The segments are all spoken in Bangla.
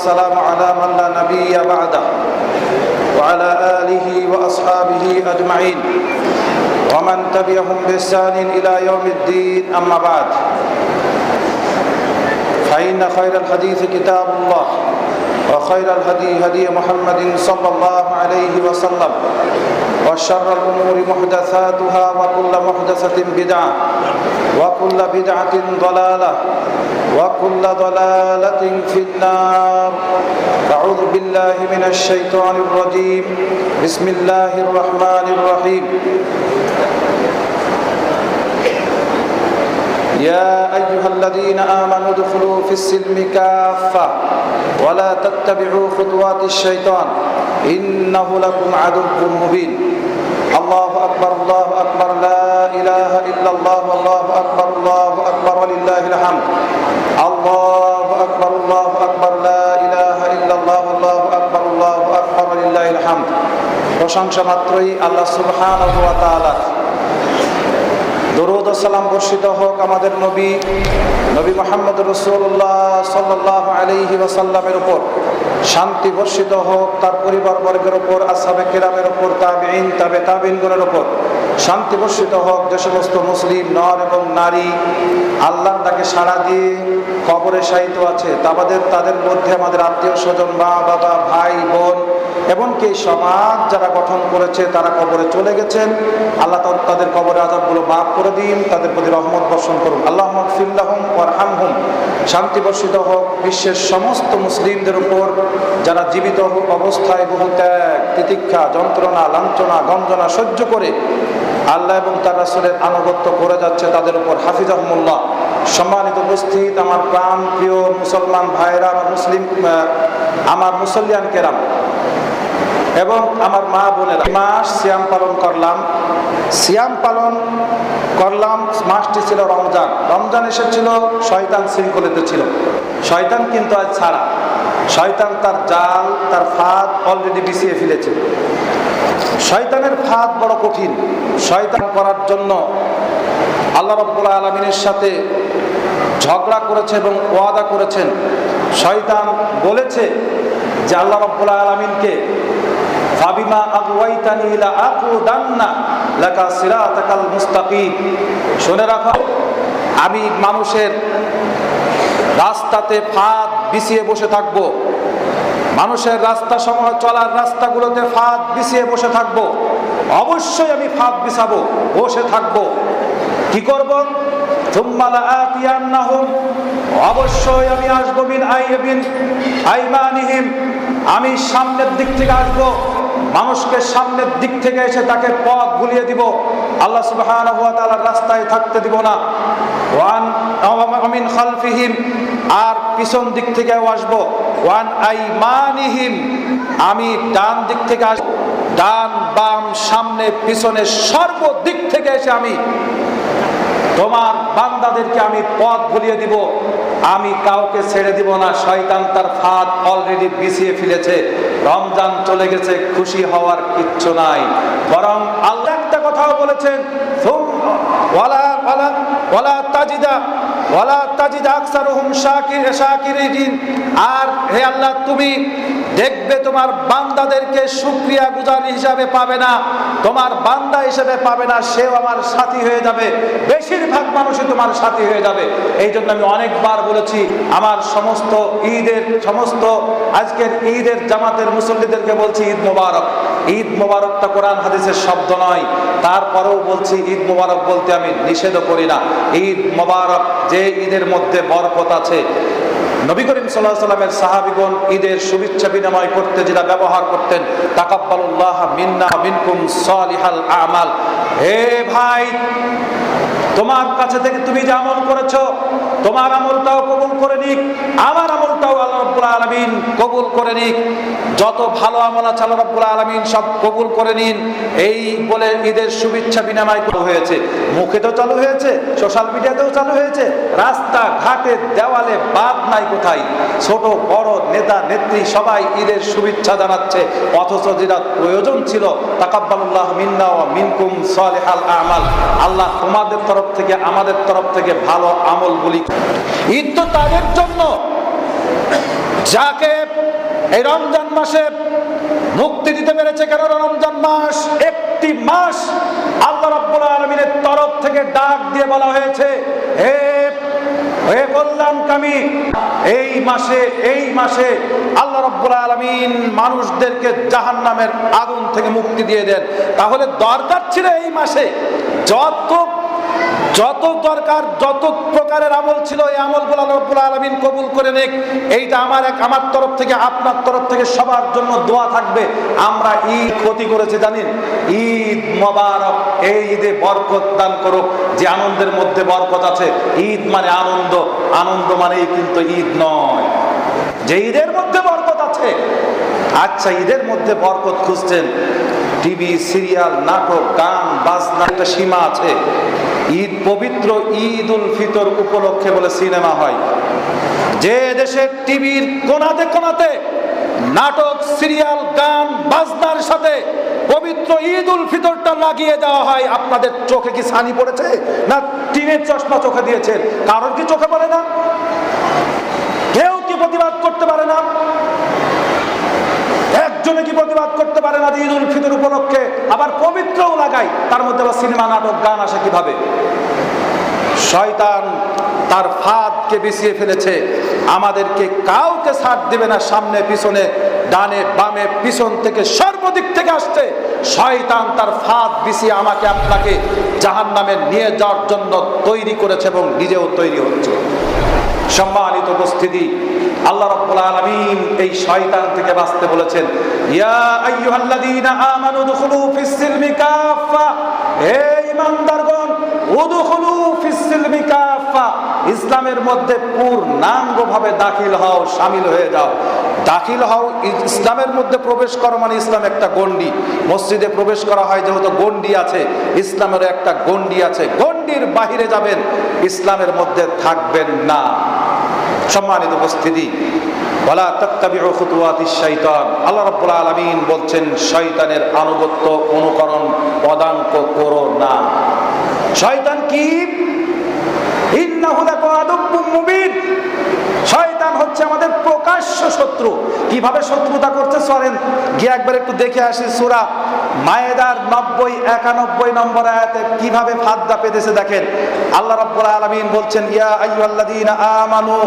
والسلام على من لا نبي بعده وعلى آله وأصحابه أجمعين. ومن تبعهم بإحسان إلى يوم الدين أما بعد. فإن خير الحديث كتاب الله وخير الهدي هدي محمد صلى الله عليه وسلم وشر الأمور محدثاتها وكل محدثة بدعة. وكل بدعة ضلالة وكل ضلالة في النار أعوذ بالله من الشيطان الرجيم بسم الله الرحمن الرحيم يا أيها الذين آمنوا ادخلوا في السلم كافة ولا تتبعوا خطوات الشيطان إنه لكم عدو مبين الله أكبر الله أكبر لا إله إلا الله الله أكبر الله أكبر ولله الحمد الله أكبر الله أكبر لا إله إلا الله الله أكبر الله أكبر ولله الحمد প্রশংসা মাত্রই আল্লাহ সুবহানাহু ওয়া তাআলা দরুদ ও সালাম বর্ষিত হোক আমাদের নবী নবী মোহাম্মদ রসুল্লাহ সাল্লাহ আলহি ওয়াসাল্লামের উপর শান্তি বর্ষিত হোক তার পরিবার বর্গের ওপর আসাবে কেরামের ওপর তাবিন তাবে তাবিনগুলোর ওপর শান্তি বর্ষিত হোক যে সমস্ত মুসলিম, নর এবং নারী, আল্লাহ তাকে সাড়া দিয়ে কবরে সাহিত্য আছে। তাদের তাদের মধ্যে আমাদের আত্মীয় স্বজন, মা, বাবা, ভাই, বোন এমনকি সমাজ যারা গঠন করেছে, তারা কবরে চলে গেছেন। আল্লাহ তাদের কবরে আজাবগুলো মাফ করে দিন, তাদের প্রতি রহমত বর্ষণ করুন। আল্লাহ ফিল্লাহম ওয়ারহামহুম। শান্তি বর্ষিত হোক, বিশ্বের সমস্ত মুসলিমদের উপর যারা জীবিত অবস্থায় বহু ত্যাগ তিতিক্ষা, যন্ত্রণা, লাঞ্ছনা, গঞ্জনা সহ্য করে আল্লাহ এবং তার রাসুলের আনুগত্য করে যাচ্ছে তাদের উপর। হাফিজ আহমুল্লাহ সম্মানিত উপস্থিত আমার প্রাণ প্রিয় মুসলমান ভাইরা আমার মুসলিম আমার মুসলিয়ান কেরাম এবং আমার মা বোনেরা। মাস সিয়াম পালন করলাম। সিয়াম পালন করলাম, মাসটি ছিল রমজান। রমজান এসেছিল, শয়তান শৃঙ্খলিত ছিল। শয়তান কিন্তু আজ ছাড়া। শয়তান তার জাল, তার ফাঁদ অলরেডি বিছিয়ে ফেলেছে। শয়তানের ফাঁদ বড় কঠিন। শয়তান করার জন্য আল্লাহ রব্বুল্লা আলমিনের সাথে ঝগড়া করেছে এবং ওয়াদা করেছেন। শয়তান বলেছে যে আল্লাহ রব্বুল্লা আলমিনকে শুনে রাখো, আমি মানুষের রাস্তাতে ফাঁদ বিছিয়ে বসে থাকব। মানুষের রাস্তা সময় চলার রাস্তাগুলোতে ফাঁদ বিছিয়ে বসে থাকব। অবশ্যই আমি ফাঁদ বিছাবো, বসে থাকব। কি করব? অবশ্যই আমি আসব বিন আইবিন আইমানিহিম। আমি সামনের দিক থেকে আসব। মানুষকে সামনের দিক থেকে এসে তাকে পথ ভুলিয়ে দিব। আল্লাহ তাআলার রাস্তায় থাকতে দিব না। ওয়ান আমিন খালফিহিম, আর পিছন দিক থেকেও আসব। ওয়ান আই আইমানিহিম, আমি ডান দিক থেকে আসব ডান বাম সামনে পিছনে সর্বদিক থেকে এসে আমি তোমার বান্দাদেরকে আমি পথ ভুলিয়ে দিব। আমি কাউকে ছেড়ে দিব না, শয়তান তার ফাঁদ অলরেডি বিছিয়ে ফেলেছে। রমজান চলে গেছে, খুশি হওয়ার কিচ্ছু নাই। বরং আল্লাহ একটা কথাও বলেছেন ওয়ালা তাজিদা ওয়ালা তাজিদা আকসারুহুম শাকির শাকিরিন। আর হে আল্লাহ তুমি দেখবে তোমার বান্দাদেরকে সুক্রিয়া গুজার হিসাবে পাবে না, তোমার বান্দা হিসেবে পাবে না, সেও আমার সাথী হয়ে যাবে, বেশিরভাগ মানুষই তোমার সাথী হয়ে যাবে। এই জন্য আমি অনেকবার বলেছি, আমার সমস্ত ঈদের, সমস্ত আজকের ঈদের জামাতের মুসল্লিদেরকে বলছি, ঈদ মোবারক। ঈদ মোবারকটা কোরআন হাদিসের শব্দ নয়, তারপরেও বলছি, ঈদ মোবারক বলতে আমি নিষেধ করি না। ঈদ মোবারক, যে ঈদের মধ্যে বরকত আছে নবী করিম সাল্লাহ সাল্লামের সাহাবিগণ ঈদের শুভেচ্ছা বিনিময় করতে যেটা ব্যবহার করতেন, তাকাব্বালুল্লাহ মিন্না মিনকুম সালিহাল আমাল। হে ভাই, তোমার কাছে থেকে তুমি যে আমল করেছ, তোমার আমলটাও কবুল করে নিক, আমার আমলটাও আল্লাহ রব্বুল আলমিন কবুল করে নিক। যত ভালো আমল আছে আল্লাহ রব্বুল আলমিন সব কবুল করে নিন। এই বলে ঈদের শুভেচ্ছা বিনিময় করা হয়েছে। মুখে তো চালু হয়েছে, সোশ্যাল মিডিয়াতেও চালু হয়েছে। রাস্তা ঘাটে দেওয়ালে বাদ নাই কোথায়? ছোট, বড়, নেতা, নেত্রী সবাই ঈদের শুভেচ্ছা জানাচ্ছে। অথচ যেটা প্রয়োজন ছিল, তাকাব্বালুল্লাহ মিন্না ও মিনকুম সালেহাল আমাল। আল্লাহ তোমাদের তরফ থেকে, আমাদের তরফ থেকে ভালো আমলগুলি ঈদ তো তাদের জন্য। যাকে এই রমজান মাসে মুক্তি দিতে পেরেছে কেন রমজান মাস? একটি মাস আল্লাহ রাব্বুল আলমিনের তরফ থেকে ডাক দিয়ে বলা হয়েছে, হে হে কল্যাণকামী এই মাসে এই মাসে আল্লাহ রাব্বুল আলমিন মানুষদেরকে জাহান্নামের আগুন থেকে মুক্তি দিয়ে দেন। তাহলে দরকার ছিল এই মাসে যত যত দরকার, যত প্রকারের আমল ছিল, এই আমলগুলো রব্বুল আলমিন কবুল করে নিক। এইটা আমার এক, আমার তরফ থেকে, আপনার তরফ থেকে সবার জন্য দোয়া থাকবে। আমরা ঈদ ক্ষতি করেছি, জানেন? ঈদ মোবারক, এই ঈদে বরকত দান করুক। যে আনন্দের মধ্যে বরকত আছে, ঈদ মানে আনন্দ। আনন্দ মানেই কিন্তু ঈদ নয়। যে ঈদের মধ্যে বরকত আছে আচ্ছা ঈদের মধ্যে বরকত খুঁজছেন। টিভি, সিরিয়াল, নাটক, গান, বাজনা একটা সীমা আছে। ঈদ পবিত্র ঈদ উল ফিতর উপলক্ষে বলে সিনেমা হয়। যে দেশে টিভির কোনাতে কোনাতে নাটক, সিরিয়াল, গান, বাজনার সাথে পবিত্র ঈদ উল ফিতরটা লাগিয়ে দেওয়া হয়। আপনাদের চোখে কি ছানি পড়েছে? না টিনের চশমা চোখে দিয়েছেন? কারোর কি চোখে পড়ে না? কেউ কি প্রতিবাদ করতে পারে না? একজনে কি প্রতিবাদ করতে পারে না ঈদ উল ফিতর উপলক্ষে, আবার পবিত্রও লাগাই তার মধ্যে আবার সিনেমা, নাটক, গান আসে কীভাবে? শয়তান তার ফাঁদকে বিছিয়ে ফেলেছে, আমাদেরকে কাউকে ছাড় দেবে না, সামনে, পিছনে, ডানে, বামে, পিছন থেকে, সর্বদিক থেকে আসছে। শয়তান তার ফাঁদ বিছিয়ে আমাকে, আপনাকে জাহান নামে নিয়ে যাওয়ার জন্য তৈরি করেছে এবং নিজেও তৈরি হচ্ছে। সম্মানিত উপস্থিতি আল্লাহ রাব্বুল আলামিন এই শয়তান থেকে বাঁচতে বলেছেন, ইয়া আইয়ুহাল্লাযীনা আমানু দুখুলু ফিস সিলমি কাফা হে ঈমানদারগণ, উদখুলু ফিস সিলমি কাফা ইসলামের মধ্যে পূর্ণাঙ্গভাবে দাখিল হও শামিল হয়ে যাও। দাখিল হও, ইসলামের মধ্যে প্রবেশ করো মানে ইসলাম একটা গন্ডি মসজিদে প্রবেশ করা হয় যেহেতু গন্ডি আছে ইসলামের একটা গন্ডি আছে। গন্ডির বাহিরে যাবেন, ইসলামের মধ্যে থাকবেন না। সম্মানিত উপস্থিতি। বলা তত্তাবিউ খুতুয়াতি শৈতান আল্লাহ রাব্বুল আলামিন বলছেন, শয়তানের আনুগত্য অনুকরণ পদাঙ্ক করো না। শয়তান কি? ইন্নাহু লাকুম মুবিন। শয়তান হচ্ছে আমাদের প্রকাশ্য শত্রু। কীভাবে শত্রুতা করছে? সরেন, গিয়ে একবার একটু দেখে আসি সূরা মায়েদার নব্বই, একানব্বই নম্বর আয়াতে কীভাবে ফাদ্দা পেতেছে দেখেন। আল্লাহ রাব্বুল আলামিন বলছেন, ইয়া আইয়ুহাল্লাযীনা আমানু,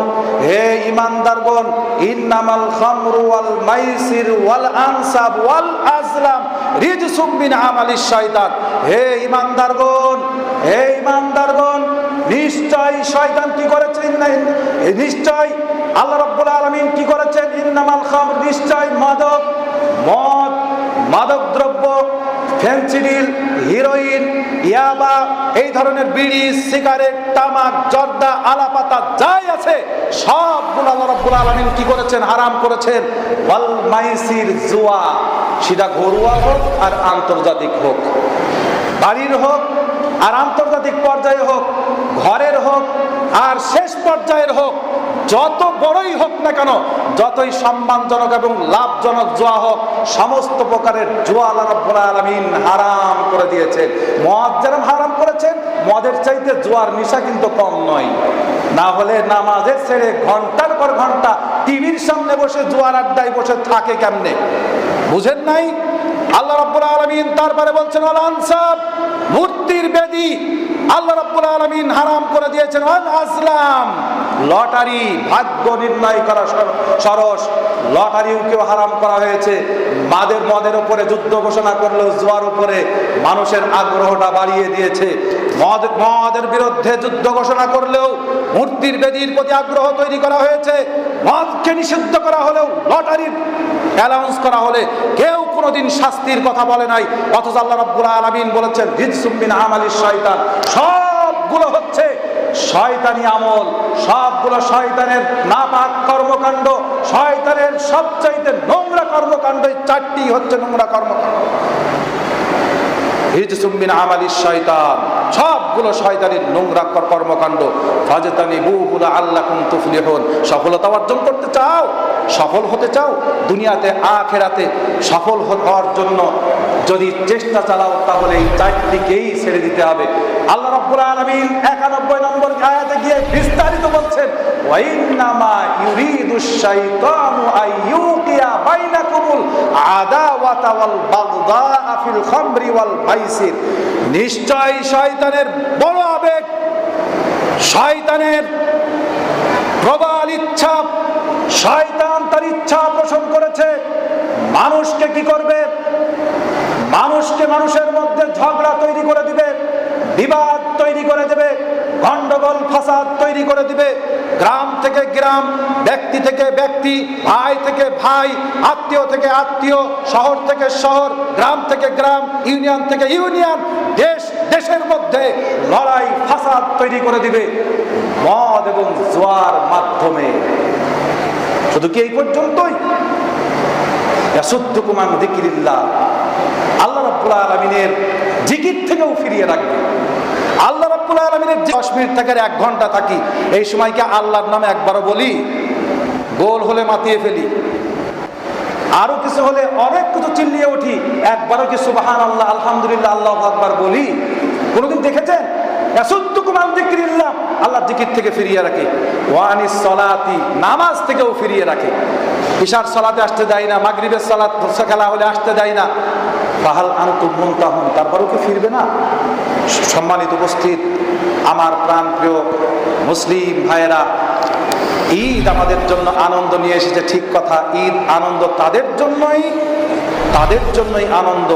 হে ঈমানদারগণ, ইন্নামাল খামরু ওয়াল মাইসির ওয়াল আনসাব ওয়াল আজলাম রিজসুম শয়তান হে ঈমানদারগণ হে ঈমানদারগণ, নিশ্চয় শয়তান কি করেছে? নিশ্চয় আল্লাহ রাব্বুল আলামিন কি করেছেন? ইন্নামাল খামর, নিশ্চয় মাদক মদ মাদক দ্রব্য ফেন্সিডিল, হিরোইন, ইয়াবা, এই ধরনের বিড়ি, সিগারেট, তামাক, জর্দা, আলাপাতা, যাই আছে, সবগুলো আল্লাহ রাব্বুল আলামিন কি করেছেন? হারাম করেছেন। ওয়াল মাইসির জুয়া, সেটা ঘরোয়া হোক আর আন্তর্জাতিক হোক। বাড়ির হোক আর আন্তর্জাতিক পর্যায়ে হোক, ঘরের হোক আর শেষ পর্যায়ের হোক যত বড়ই হোক না কেন, যতই সম্মানজনক এবং লাভজনক জোয়া হোক, সমস্ত প্রকারের জোয়া রাব্বুল আলামিন হারাম করে দিয়েছেন মদ যেরকম হারাম করেছেন মদের চাইতে জোয়ার নেশা কিন্তু কম নয়। না হলে নামাজের ছেড়ে ঘণ্টার পর ঘণ্টা টিভির সামনে বসে জোয়ার আড্ডায় বসে থাকে কেমনে? বুঝেন নাই? আল্লাহ রাব্বুল আলামিন তারপরে বলছেন, আল আনসাব মূর্তির বেদি আল্লাহ রাব্বুল আলামিন হারাম করে দিয়েছেন আল আসলাম লটারি ভাগ্য নির্ণয় করা সর- সরস। লটারিও কেউ হারাম করা হয়েছে। মাদের মদের উপরে যুদ্ধ ঘোষণা করলেও জোয়ার উপরে মানুষের আগ্রহটা বাড়িয়ে দিয়েছে। মদ, মদের বিরুদ্ধে যুদ্ধ ঘোষণা করলেও মূর্তির বেদির প্রতি আগ্রহ তৈরি করা হয়েছে। মদকে নিষিদ্ধ করা হলেও, লটারির অ্যালাউন্স করা হলে কেউ কোনোদিন শাস্তির কথা বলে নাই। অথচ আল্লাহ রাব্বুল আলামিন বলেছেন, রিজসুম মিন আমালিশ শয়তান। সবগুলো হচ্ছে শয়তানি আমল। সবগুলো শয়তানের নাপাক কর্মকাণ্ড, শয়তানের সবচাইতে নোংরা কর্মকাণ্ড চারটি হচ্ছে নোংরা কর্মকাণ্ড। হিজসুম মিন আমালিশ শয়তান। সবগুলো শয়তানির নোংরা কর- কর্মকাণ্ড। ফাজতানি বুহুলা আল্লাহ তুফলিহুন। সফলতা অর্জন করতে চাও, সফল হতে চাও, দুনিয়াতে আখেরাতে সফল হওয়ার জন্য যদি চেষ্টা চালাও, তাহলে এই চারটিকেই ছেড়ে দিতে হবে। আল্লাহ রাব্বুল আলামিন 91 নম্বর আয়াতে গিয়ে বিস্তারিত বলছেন ওয়াইন্নামা ইউরিদুশ শাইতানু আইয়ুকিয়া নিশ্চয় শয়তানের বড় আবেগ, শয়তানের প্রবল ইচ্ছা, শয়তান তার ইচ্ছা পোষণ করেছে। মানুষকে কি করবে? মানুষকে মানুষের মধ্যে ঝগড়া তৈরি করে দিবে, বিবাদ তৈরি করে দেবে। গন্ডগোল, ফাসাদ তৈরি করে দিবে। গ্রাম থেকে গ্রাম, ব্যক্তি থেকে ব্যক্তি, ভাই থেকে ভাই, আত্মীয় থেকে আত্মীয়, শহর থেকে শহর, গ্রাম থেকে গ্রাম, ইউনিয়ন থেকে ইউনিয়ন, দেশ, দেশের মধ্যে লড়াই, ফাসাদ তৈরি করে দিবে মদ এবং জোয়ার মাধ্যমে। শুধু কি এই পর্যন্তই? ইয়াসুদ্দুকুমান যিকিরিল্লাহ। আল্লাহ রাব্বুল আলামিনের জিকির থেকেও ফিরিয়ে রাখবে। আল্লাহ রাব্বুল আলামিনের দশ মিনিট থেকে এক ঘণ্টা থাকি, এই সময়কে আল্লাহর নামে একবারও বলি, গোল হলে মাতিয়ে ফেলি। আরও কিছু হলে অনেক কিছু চিল্লিয়ে উঠি, একবারও কি সুবাহান আল্লাহ আলহামদুলিল্লাহ, আল্লাহ আকবার বলি? কোনোদিন দেখেছেন? আল্লাহ জিকির থেকে ফিরিয়ে রাখে। ওয়ানিস সলাতি, নামাজ থেকেও ফিরিয়ে রাখে। ইশার সলাতে আসতে দেয় না, মাগরিবের সলাত খেলা হলে আসতে দেয় না। ফাহাল আনতুম মুনতাহুন, তারপরেও কি ফিরবে না? সম্মানিত উপস্থিত, আমার প্রাণ প্রিয় মুসলিম ভাইয়েরা, ঈদ আমাদের জন্য আনন্দ নিয়ে এসেছে, ঠিক কথা, ঈদ আনন্দ তাদের জন্যই তাদের জন্যই আনন্দ।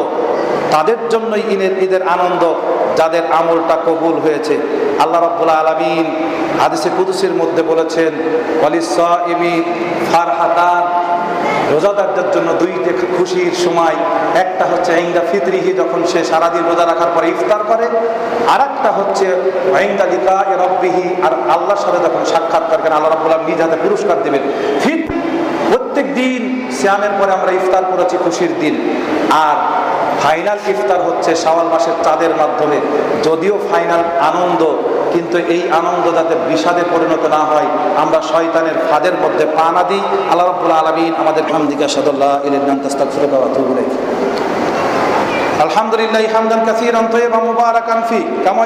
তাদের জন্যই ঈদের ঈদের আনন্দ, যাদের আমলটা কবুল হয়েছে। আল্লাহ রাব্বুল আলামিন হাদিসে কুদুসের মধ্যে বলেছেন ফারহাতান। রোজাদারদের জন্য দুইটি খুশির সময়, একটা হচ্ছে ইংদা ফিতরিহি, যখন সে সারাদিন রোজা রাখার পরে ইফতার করে। আর একটা হচ্ছে ইংদা লিকা রব্বিহি। আর আল্লাহর সাথে যখন সাক্ষাৎকার করেন আল্লাহ রাব্বুল আলামিন নিজ হাতে পুরস্কার দেবেন। ফিত, প্রত্যেক দিন শ্যামের পরে আমরা ইফতার করেছি খুশির দিন। আর ফাইনাল ইফতার হচ্ছে সাওয়াল মাসের চাঁদের মাধ্যমে। যদিও ফাইনাল আনন্দ, কিন্তু এই আনন্দ যাতে বিষাদে পরিণত না হয়, আমরা শয়তানের ফাঁদের মধ্যে পা না দিই। আল্লাহ রব্বুল আলমিন আমাদের খামদিকা সাদুল্লাহ ইলাম তাস্তাক আলহামদুলিল্লাহ হামদান কাসীরান তাইয়্যিবান মুবারাকান ফি, কামা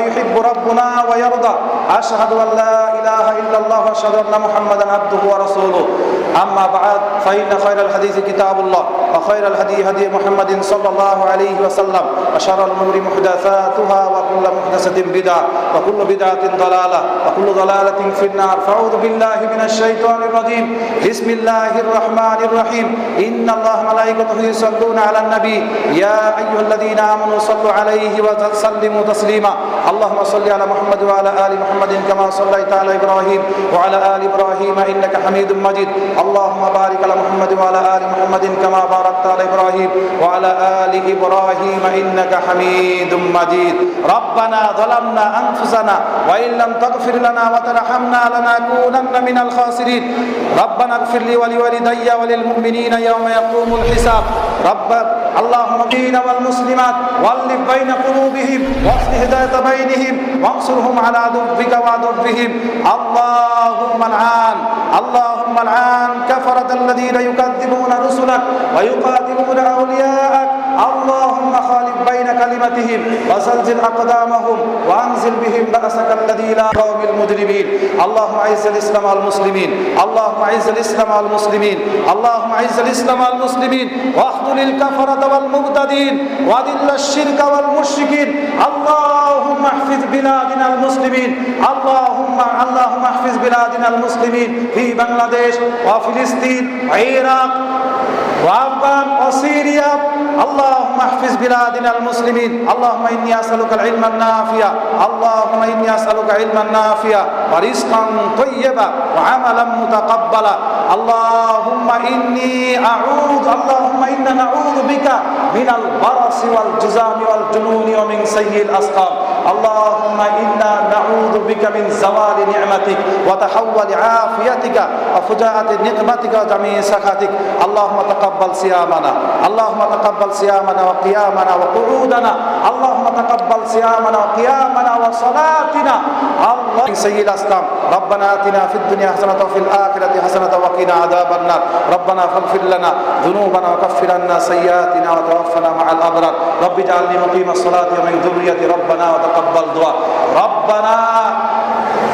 اما بعد فان خير الحديث كتاب الله وخير الهدي هدي محمد صلى الله عليه وسلم وشر الامور محدثاتها وكل محدثه بدعه وكل بدعه ضلاله وكل ضلاله في النار فاعوذ بالله من الشيطان الرجيم بسم الله الرحمن الرحيم ان الله ملائكته يصلون على النبي يا ايها الذين امنوا صلوا عليه وسلموا تسليما اللهم صل على محمد وعلى ال محمد كما صليت على ابراهيم وعلى ال ابراهيم انك حميد مجيد اللهم بارك على محمد وعلى آل محمد كما باركت على إبراهيم وعلى آل إبراهيم إنك حميد مجيد. ربنا ظلمنا أنفسنا وإن لم تغفر لنا وترحمنا لنكونن من الخاسرين. ربنا اغفر لي ولوالدي وللمؤمنين يوم يقوم الحساب. رب اللهم الدين والمسلمات والف بين قلوبهم واصلح ذات بينهم وانصرهم على عدوك وعدوهم اللهم العان اللهم العان. كفرة الذين يكذبون رسلك ويقاتلون أولياءك اللهم خالف بين كلمتهم وزلزل اقدامهم وانزل بهم باسك الذي لا قوم المجرمين اللهم اعز الاسلام والمسلمين اللهم اعز الاسلام والمسلمين اللهم اعز الاسلام والمسلمين واخذل الكفرة والمبتدين واذل الشرك والمشركين اللهم احفظ بلادنا المسلمين اللهم اللهم احفظ بلادنا المسلمين في بنغلاديش وفلسطين وعراق وافغان وسوريا اللهم احفظ بلادنا المسلمين. اللهم إني أسألك العلم النافع. اللهم إني أسألك علما نافعا ورزقا طيبا وعملا متقبلا. اللهم إني أعوذ اللهم أنا نعوذ بك من البرص والجزام والجنون ومن سيء الأسقام. اللهم إنا نعوذ بك من زوال نعمتك وتحول عافيتك وفجاءة نقمتك وجميع سخطك اللهم تقبل صيامنا. اللهم تقبل صيامنا وقيامنا وقعودنا. اللهم تقبل صيامنا وقيامنا وصلاتنا. الله سيد الأسلام. ربنا آتنا في الدنيا حسنة وفي الآخرة حسنة وقنا عذاب النار. ربنا فاغفر لنا ذنوبنا وكفر عنا سيئاتنا وتوفنا مع الأبرار. رب اجعلني مقيم الصلاة ومن ذريتي ربنا وتقبل دعاء. ربنا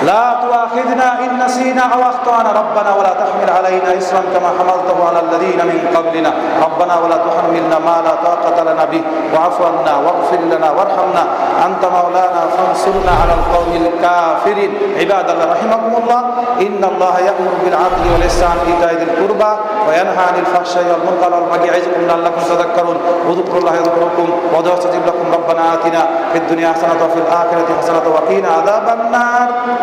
لا تؤاخذنا إن نسينا أو أخطأنا. ربنا ولا تحمل علينا إسرا كما حملته على الذين من قبلنا. ربنا ولا تحملنا ما لا طاقة لنا به. واعف عنا واغفر لنا وارحمنا. أنت مولانا فانصرنا على القوم الكافرين. عباد الله رحمكم الله. إن الله يأمر بالعدل والإحسان وإيتاء ذي القربى وينهى عن الفحشاء والمنكر والبغي يعظكم لعلكم تذكرون. واذكروا الله يذكركم ودعوا استجب لكم. ربنا آتنا في الدنيا حسنة وفي الآخرة حسنة وقنا عذاب النار.